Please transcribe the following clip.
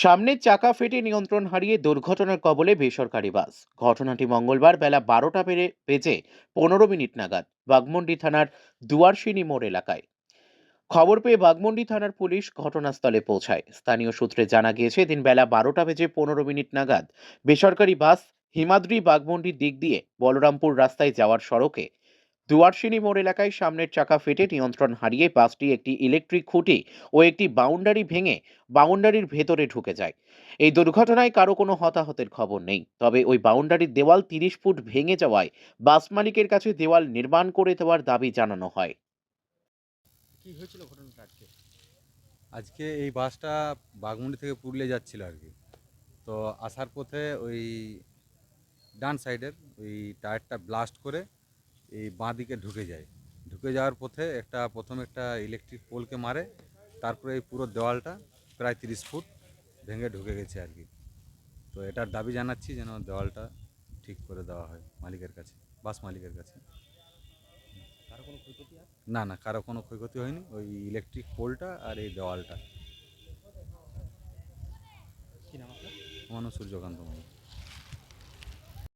সামনের চাকা ফেটে নিয়ন্ত্রণ হারিয়ে দুর্ঘটনার কবলে বেসরকারি বাস। ঘটনাটি মঙ্গলবার বেলা বারোটা বেড়ে বেজে পনেরো মিনিট নাগাদ বাগমুন্ডি থানার দুয়ারশিনী মোড় এলাকায়। খবর পেয়ে বাগমুন্ডি থানার পুলিশ ঘটনাস্থলে পৌঁছায়। স্থানীয় সূত্রে জানা গিয়েছে, দিন বেলা বারোটা বেজে পনেরো মিনিট নাগাদ বেসরকারি বাস হিমাদ্রি বাগমুন্ডির দিক দিয়ে বলরামপুর রাস্তায় যাওয়ার সড়কে দুয়ারশিনী মোড় এলাকায় সামনের চাকা ফেটে নিয়ন্ত্রণ হারিয়ে বাসটি একটি ইলেকট্রিক খুঁটি ও একটি বাউন্ডারি ভেঙে বাউন্ডারির ভেতরে ঢুকে যায়। এই দুর্ঘটনায় কারও কোনো হতাহতের খবর নেই। তবে ওই বাউন্ডারির দেওয়াল তিরিশ ফুট ভেঙে যাওয়ায় বাস মালিকের কাছে দেওয়াল নির্মাণ করে দেওয়ার দাবি জানানো হয়। কি হয়েছিল ঘটনাটা আজকে? আজকে এই বাসটা বাগমুন্ডি থেকে পুরুলিয়া যাচ্ছিল আর কি। তো আসার পথে ওই ডান সাইডের ওই টায়ারটা ব্লাস্ট করে এই বাঁ দিকে ঢুকে যায়। ঢুকে যাওয়ার পথে একটা প্রথম একটা ইলেকট্রিক পোলকে মারে তারপরে এই পুরো দেওয়ালটা প্রায় তিরিশ ফুট ভেঙে ঢুকে গেছে আর কি। তো এটার দাবি জানাচ্ছি যেন দেওয়ালটা ঠিক করে দেওয়া হয় মালিকের কাছে বাস মালিকের কাছে। কারও কোনো ক্ষয়ক্ষতি না না কারও কোনো ক্ষয়ক্ষতি হয়নি। ওই ইলেকট্রিক পোলটা আর এই দেওয়ালটা। আমার সূর্যকান্ত মন্ডল